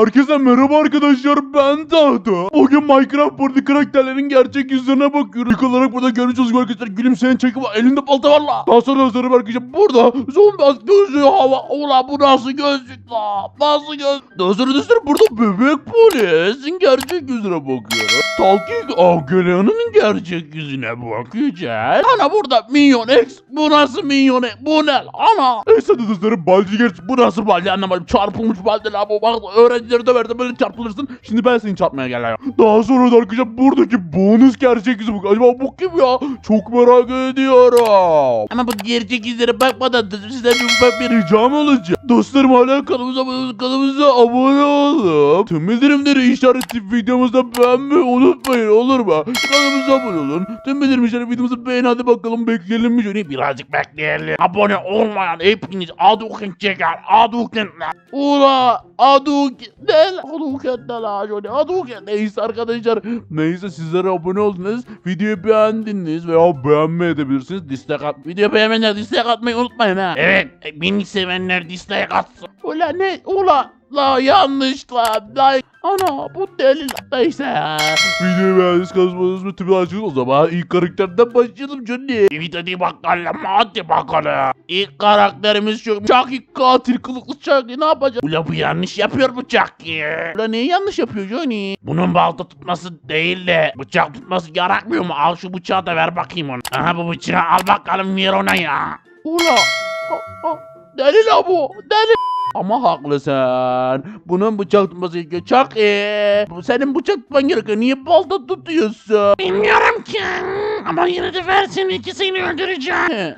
Herkese merhaba arkadaşlar ben Tahta. Bugün Minecraft Party karakterlerin gerçek yüzlerine bakıyoruz. İlk olarak burada gibi arkadaşlar gülümseyen çakı var. Elinde balta var la. Daha sonra hazırım arkadaşlar burada zombi az gözlüğü hava. Ula bu nasıl gözlük la? Nasıl göz? Daha sonra dostlar burada bebek polisin gerçek yüzüne bakıyoruz. Talking Avgeleyan'ın gerçek yüzüne bakacağız. Ana burada Minyon X. Bu nasıl Minyon X? Bu ne? Ana. Neyse dostlarım balcı geç. Bu nasıl balcı anlamadım. Çarpılmış balcı la bu. Bak öğrencileri döverdi böyle çarpılırsın. Şimdi ben seni çarpmaya geliyorum. Daha sonra da arkadaşlar buradaki bonus gerçek yüzü bu. Acaba bu kim ya? Çok merak ediyorum. Ama bu gerçek yüzlere bakmadan da size bir ufak bir ricam olacak. Dostlarım hala kanalımıza abone kanalımıza abone olup tüm bildirimleri işaretleyip videomuzda beğenmeyi unutmayın olur mu? Kanalımıza abone olun. Tüm bildirim işaret videomuzu beğen hadi bakalım bekleyelim mi? Şöyle birazcık bekleyelim. Abone olmayan hepiniz Aduken çeker. Aduken. Ula Aduken. Ne la? Şöyle Aduken. Neyse arkadaşlar. Neyse sizlere abone oldunuz. Videoyu beğendiniz veya beğenmeyi edebilirsiniz. Dislike at. Video beğenmeyenler dislike atmayı unutmayın ha. Evet. Beni sevenler dislike atsın. Ula ne? Ula. La yanlış la. la. Ana bu deli. Neyse ya. Videoyu beğendiniz kazmadınız mı? Tümü açın o zaman ilk karakterden başlayalım Johnny. Evet hadi bakalım hadi bakalım. İlk karakterimiz çok Chucky katil kılıklı Chucky ne yapacak? Ula bu yanlış yapıyor bu Chucky. Ula neyi yanlış yapıyor Johnny? Bunun balta tutması değil de bıçak tutması yarakmıyor mu? Al şu bıçağı da ver bakayım onu. Aha bu bıçağı al bakalım ver ona ya. Ula. a- a- Deli la bu. Deli. Ama haklısın. Bunun bıçak tutması gerekiyor. Çok iyi. Senin bıçak tutman gerekiyor. Niye balta tutuyorsun? Bilmiyorum ki. Ama yine de versin ikisini öldüreceğim.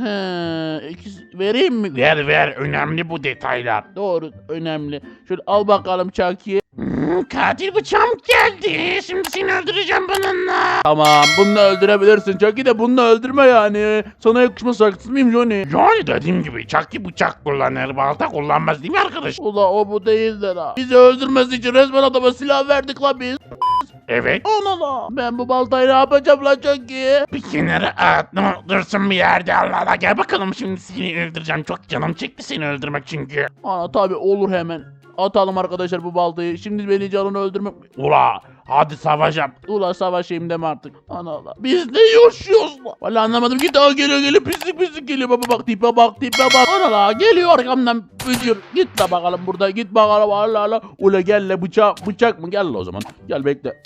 İkisi, vereyim mi? Ver ver. Önemli bu detaylar. Doğru. Önemli. Şöyle al bakalım Chucky. Hmm, katil bıçağım geldi. Şimdi seni öldüreceğim bununla. Tamam bunu öldürebilirsin. Chucky de bunu öldürme yani. Sana yakışmaz haksız mıyım Johnny? Yani dediğim gibi Chucky bıçak kullanır, balta kullanmaz değil mi arkadaş? Ula o bu değildir ha. Bizi öldürmesi için resmen adama silah verdik la biz. Evet. Ona la. Ben bu baltayı ne yapacağım la Chucky? Bir kenara at, ne dursun bir yerde Allah Allah. Gel bakalım şimdi seni öldüreceğim. Çok canım çekti seni öldürmek çünkü. Ana tabi olur hemen. Atalım arkadaşlar bu baltayı. Şimdi beni canını öldürmek. Ula hadi savaş yap. Ula savaşayım deme artık. Ana Allah. Biz ne yaşıyoruz la? Valla anlamadım ki daha geliyor geliyor pislik pislik geliyor. Baba bak tipe bak tipe bak. Ana la geliyor arkamdan bücür. Git la bakalım burada git bakalım Allah Allah. Ula gel la bıçak bıçak mı? Gel la o zaman. Gel bekle.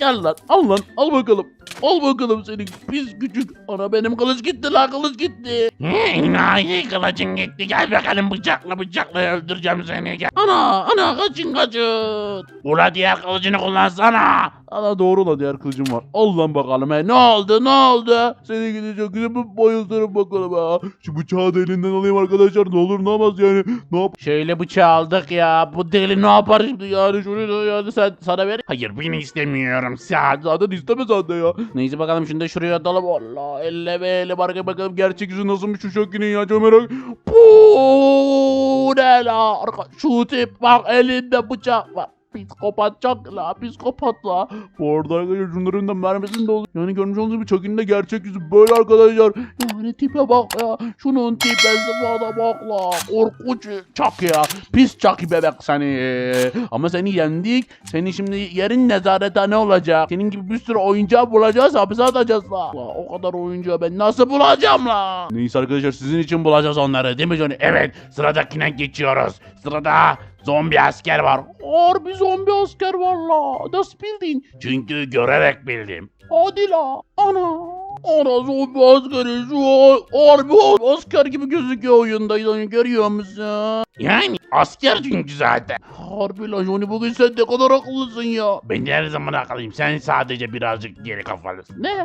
Gel lan al lan al bakalım. Al bakalım seni pis küçük. Ana benim kılıç gitti la kılıç gitti. He, İnayi kılıcın gitti. Gel bakalım bıçakla bıçakla öldüreceğim seni. Gel. Ana ana kaçın kaçın. Ula diğer kılıcını kullansana. Ana doğru la diğer kılıcım var. Al lan bakalım he. Ne oldu ne oldu? Seni gidecek bir bayıltırım bakalım ha. Şu bıçağı da elinden alayım arkadaşlar. Ne olur ne olmaz yani. Ne yap? Şöyle bıçağı aldık ya. Bu deli ne yapar şimdi yani şunu da yani sen sana ver. Hayır beni istemiyorum. Ya zaten isteme zaten ya. Neyse bakalım şimdi şuraya atalım. Allah elle be elle baraka bakalım gerçek yüzü nasılmış şu şokinin ya çok merak. Bu ne la? Şu tip bak elinde bıçak var. Psikopat çok la psikopat la. Bu arada arkadaşlar şunların da mermisini de oluyor. Yani görmüş olduğunuz gibi Chucky'nin de gerçek yüzü böyle arkadaşlar. Yani tipe bak ya. Şunun tipesi bana bak la. Korkunç Chucky ya. Pis Chucky bebek seni. Ama seni yendik. Senin şimdi yerin nezarethane olacak. Senin gibi bir sürü oyuncağı bulacağız hapise atacağız la. la. O kadar oyuncağı ben nasıl bulacağım la? Neyse arkadaşlar sizin için bulacağız onları değil mi Johnny? Evet sıradakine geçiyoruz. Sırada zombi asker var. Harbi zombi asker var la. Nasıl bildin? Çünkü görerek bildim. Hadi la. Ana. Ana zombi askeri şu harbi asker gibi gözüküyor oyunda yani görüyor musun? Yani asker çünkü zaten. Harbi la Johnny bugün sen ne kadar akıllısın ya. Ben her zaman akıllıyım. Sen sadece birazcık geri kafalısın. Ne?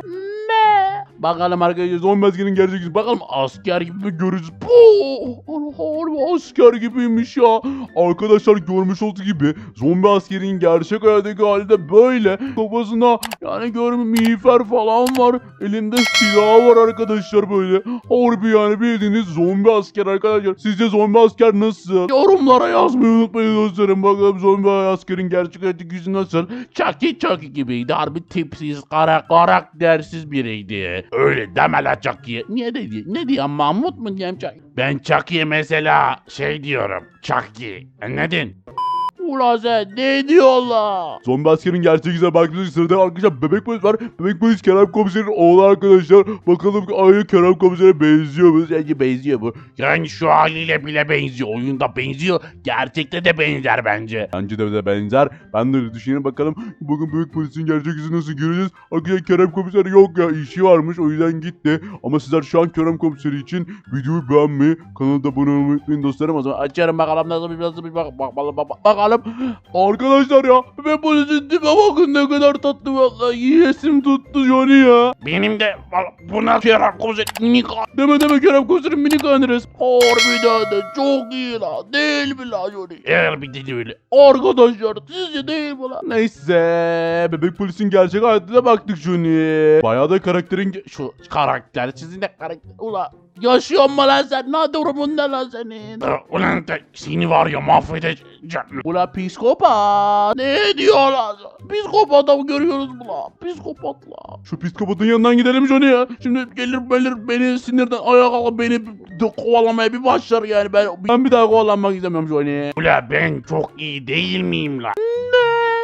Ne? Bakalım arkadaşlar zombi askerin gerçek yüzü. Bakalım asker gibi mi görürüz? Puh! Ana harbi asker gibiymiş ya. Arkadaşlar görmüş olduğu gibi zombi askerin gerçek hayattaki hali de böyle. Kafasında yani görmüş miğfer falan var. Elinde silahı var arkadaşlar böyle. Harbi yani bildiğiniz zombi asker arkadaşlar. Sizce zombi asker nasıl? Yorumlara yazmayı unutmayın dostlarım. Bakalım zombi askerin gerçek hayattaki yüzü nasıl? Chucky Chucky gibiydi. Harbi tipsiz, kara karaktersiz biriydi. Öyle deme la Chucky. Niye dedi? Ne diyor? Mahmut mu diyeyim Chucky? Ben Chucky'ye mesela şey diyorum. Chucky. Anladın? Ulan sen ne diyorlar? Zombi askerin gerçek yüzüne baktığımız sırada arkadaşlar bebek polis var. Bebek polis Kerem komiserin oğlu arkadaşlar. Bakalım aynı Kerem komisere benziyor mu? Sence benziyor mu? Yani şu haliyle bile benziyor. Oyunda benziyor. Gerçekte de benzer bence. Bence de, de benzer. Ben de öyle düşünüyorum. Bakalım bugün büyük polisin gerçek yüzünü nasıl göreceğiz. Arkadaşlar Kerem komiser yok ya işi varmış o yüzden gitti. Ama sizler şu an Kerem komiseri için videoyu beğenmeyi, kanala da abone olmayı unutmayın dostlarım. O zaman Açarım bakalım nasıl bir nasıl bir bak, bak, bak, bak- bakalım. Arkadaşlar ya ve polisin tipe bakın ne kadar tatlı vallahi yiyesim tuttu Johnny ya. Benim de Val- buna Kerem komiser minik Deme deme Kerem komiserin minik anırız. Harbiden de çok iyi la. Değil mi la Johnny? eğer bir dedi öyle. Arkadaşlar sizce değil mi la? Neyse bebek polisin gerçek hayatına baktık Johnny. Bayağı da karakterin Şu karakter sizin de karakter. Ula yaşıyor mu lan sen? Ne durumunda lan senin? Ulan da seni var ya mahvedeceğim. Ula psikopat. Ne diyorlar? Psikopata mı görüyoruz bu la? Psikopatla. Şu psikopatın yanından gidelim Johnny ya. Şimdi gelir gelir beni sinirden ayağa kalkıp beni de kovalamaya bir başlar yani ben ben bir daha kovalanmak istemiyorum Johnny. Ula ben çok iyi değil miyim lan?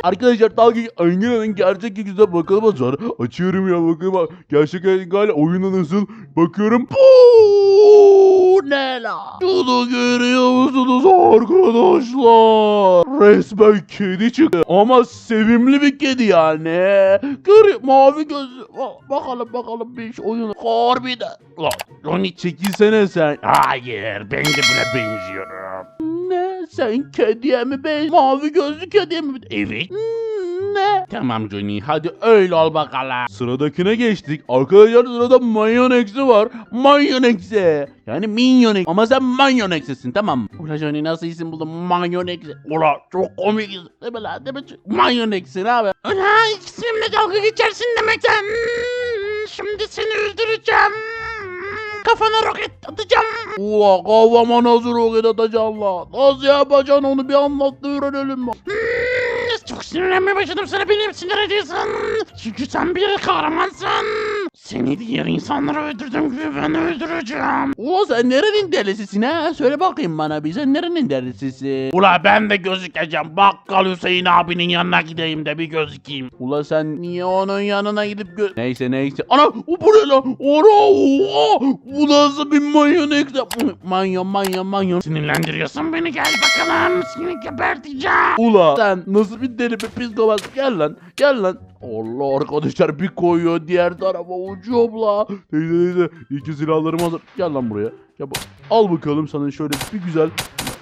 Arkadaşlar dalga Angela'nın gerçek yüzüne bakalım zaman. Açıyorum ya bakayım. bak. Gerçek galiba oyunda nasıl bakıyorum. Bu ne la? Şunu görüyor musunuz arkadaşlar? Resmen kedi çıktı. Ama sevimli bir kedi yani. Görüyor mavi gözlü. Bak- Bakalım bakalım bir şey oyunu. Harbiden. Ulan Johnny Çekilsene sen. Hayır ben de buna benziyorum. Ne? Sen kediye mi ben? Mavi gözlü kediye mi? Evet. Hmm, Ne? Tamam Johnny hadi öyle ol bakalım. Sıradakine geçtik. Arkadaşlar sırada mayonex'i var. Mayonex'i. Yani minyonex. Ama sen manyonex'sin tamam mı? Ula Johnny nasıl isim buldun? Manyonex. Ula çok komik isim. Değil mi lan? Değil mi? Manyonex'sin abi. Ula isimle dalga geçersin demek sen. Hmm, Şimdi seni öldüreceğim. Kafana roket atacağım. Ula kafama nasıl roket atacaksın la? Nasıl yapacaksın onu bir anlat da öğrenelim bak. Hmm, Çok sinirlenmeye başladım sana beni sinir ediyorsun. Çünkü sen bir kahramansın. Seni diğer insanları öldürdüğüm gibi ben öldüreceğim. Ula sen nerenin delisisin ha? Söyle bakayım bana bir sen nerenin delisisin? Ula ben de gözükeceğim. Bakkal Hüseyin abinin yanına gideyim de bir gözükeyim. Ula sen niye onun yanına gidip gö... Neyse neyse. Ana o bu ne lan? Ana oha! Bu nasıl bir manyonek? Manyon manyon manyon. Sinirlendiriyorsun beni gel bakalım. Seni geberteceğim. Ula. Sen nasıl bir deli bir psikopat? Gel lan gel lan. Allah arkadaşlar bir koyuyor diğer tarafa uçuyor la. Teyze. İki silahlarım hazır. Gel lan buraya. Ya bak, al bakalım sana şöyle bir güzel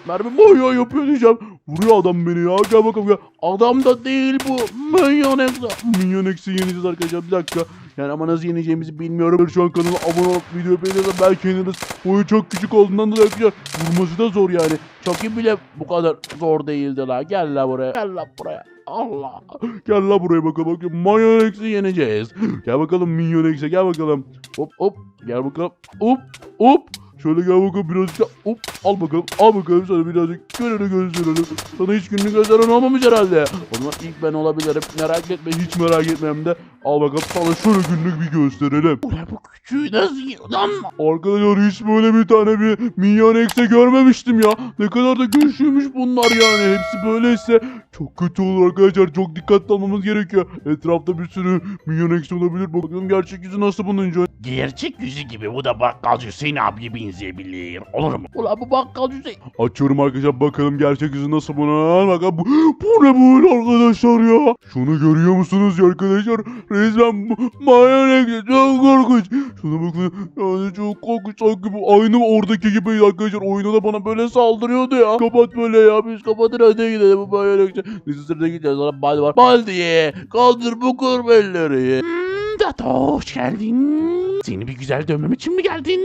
mermi manyağı yapıyor diyeceğim. Vuruyor adam beni ya. Gel bakalım gel. Adam da değil bu. Manyonek. Minyon eksi yeneceğiz arkadaşlar. Bir dakika. Yani ama nasıl yeneceğimizi bilmiyorum. Şu an kanala abone olup video beğenirsen belki yeniriz. Oyun çok küçük olduğundan dolayı arkadaşlar. Vurması da zor yani. Çaki bile bu kadar zor değildi la. Gel la buraya. Gel la buraya. Allah. Gel la buraya bakalım. Bak, Minyon eksi yeneceğiz. Gel bakalım minyon eksi gel bakalım. Hop hop. Gel bakalım. Hop hop. Şöyle gel bakalım birazcık da hop al bakalım al bakalım sana birazcık gününü gösterelim. Sana hiç gününü gösteren olmamış herhalde. O zaman ilk ben olabilirim. Merak etme hiç merak etme hem de. Al bakalım sana şöyle günlük bir gösterelim. Ulan bu küçüğü nasıl yiyor lan? Arkadaşlar hiç böyle bir tane bir minyon ekse görmemiştim ya. Ne kadar da güçlüymüş bunlar yani. Hepsi böyleyse çok kötü olur arkadaşlar. Çok dikkatli olmamız gerekiyor. Etrafta bir sürü minyon ekse olabilir. Bakalım gerçek yüzü nasıl bunun. Gerçek yüzü gibi bu da bakkalcı Hüseyin abiye benzeyebilir. Olur mu? Ulan bu bakkal Hüseyin. Açıyorum arkadaşlar bakalım gerçek yüzü nasıl bunun. Bakalım bu, bu ne böyle arkadaşlar ya. Şunu görüyor musunuz ya arkadaşlar? Resmen minyon ekse çok korkunç. Şuna bakın yani çok korkunç. Sanki bu aynı oradaki gibi arkadaşlar. Oyunda da bana böyle saldırıyordu ya. Kapat böyle ya. Biz Kapatın hadi gidelim bu manyonek. Neyse sırada gideceğiz. Sonra Baldi var. Baldi'ye kaldır bu kurbanları. Hmm, Dato hoş geldin. Seni bir güzel dövmem için mi geldin?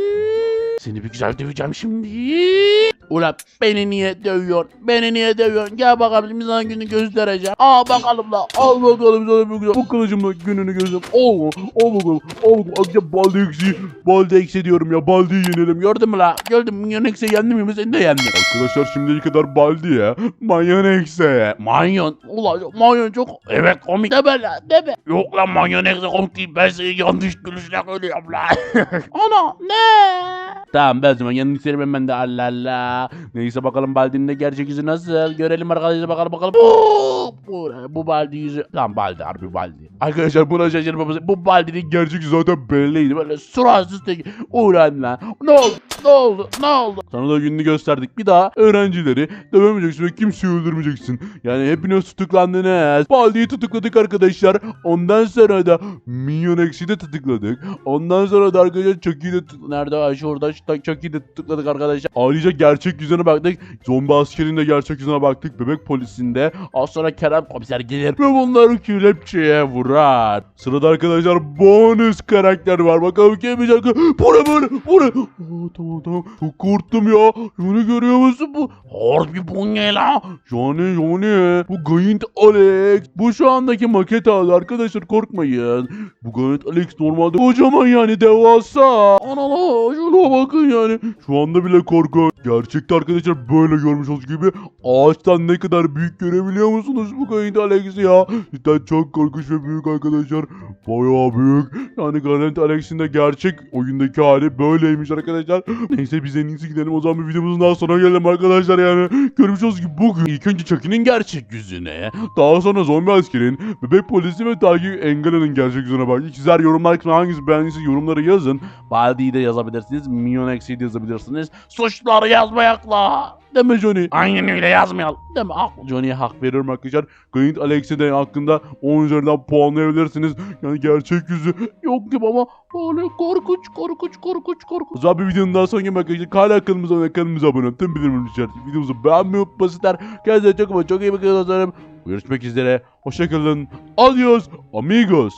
Seni bir güzel döveceğim şimdi. Ulan beni niye dövüyorsun? Beni niye dövüyorsun? Gel bakalım sana günü göstereceğim. Al bakalım la. Al bakalım sana bir güzel. Bu kılıcımla gününü gözüm. Al, al bakalım. Al bakalım. Akça balde eksi. Balde eksi diyorum ya. Baldeyi yenelim. Gördün mü la? Gördün mü? Yönekse yendim mi? Seni de yendim. Arkadaşlar şimdiye kadar baldi ya. Mayonekse. Manyon. Ulan manyon çok... Evet komik. Deme la deme. Yok lan mayonezle komik değil. Ben seni yanlış gülüşle görüyorum lan. Ana ne? Tamam ben o zaman yanını isterim ben de Allah Allah. Neyse bakalım Baldi'nin de gerçek yüzü nasıl? Görelim arkadaşlar bakalım bakalım. Oo, bu, bu Baldi yüzü. Tamam Baldi harbi Baldi. Arkadaşlar buna şaşırmamız. Bu Baldi'nin gerçek yüzü zaten belliydi. Böyle suratsız tek. Ulan lan. Ne oldu? Ne oldu? Ne oldu? Sana da gününü gösterdik. Bir daha öğrencileri dövemeyeceksin ve kimseyi öldürmeyeceksin. Yani hepiniz tutuklandınız. Baldi'yi tutukladık arkadaşlar. Ondan sonra da Minyon X'i de tutukladık. Ondan sonra da arkadaşlar Chucky'yi de tut- Nerede? Ay şurada şu Chucky'yi de tutukladık arkadaşlar. Ayrıca gerçek yüzüne baktık. Zombi askerinin de gerçek yüzüne baktık. Bebek polisinde. Az sonra Kerem komiser gelir. Ve bunları kelepçeye vurar. Sırada arkadaşlar bonus karakter var. Bakalım kim yapacak? Bu ne böyle? Bu ne? Aa, tamam tamam. Çok korktum ya. Şunu görüyor musun bu? Harbi bu ne la? Yani yani bu Gayint Alex. Bu şu andaki maket hali arkadaşlar korkmayın. Bu Gayint Alex normalde kocaman yani devasa. Anala şuna bakın yani. Şu anda bile korku. Gerçekte arkadaşlar böyle görmüş olduğunuz gibi ağaçtan ne kadar büyük görebiliyor musunuz bu Gayint Alex'i ya? Cidden çok korkunç ve büyük arkadaşlar. Bayağı büyük. Yani Gayint Alex'in de gerçek oyundaki hali böyleymiş arkadaşlar. Neyse biz en iyisi gidelim o zaman bir videomuzun daha sonuna gelelim arkadaşlar yani. Görmüş olduğunuz gibi bugün ilk önce Chucky'nin gerçek yüzüne, daha sonra zombi askerin, bebek polisi ve takip Engela'nın gerçek yüzüne bak. Sizler yorumlar kısmına hangisi beğendiyseniz yorumları yazın. Baldi'yi de yazabilirsiniz, Minyon X'i yazabilirsiniz. Suçları yazmayakla. Deme Johnny. Aynen öyle yazmayalım. Deme hak. Johnny'ye hak veriyorum arkadaşlar. Gayet Alex'e de hakkında 10 üzerinden puanlayabilirsiniz. Yani gerçek yüzü yok gibi ama böyle korkunç korkunç korkunç korkunç. O zaman bir videonun daha sonra arkadaşlar. Hala kanalımıza ve kanalımıza abone olun. Tüm bildirimleri işaret. Videomuzu beğenmeyi unutmasınlar. Kendinize çok ama çok iyi bakın dostlarım. Görüşmek üzere. Hoşçakalın. Adios amigos.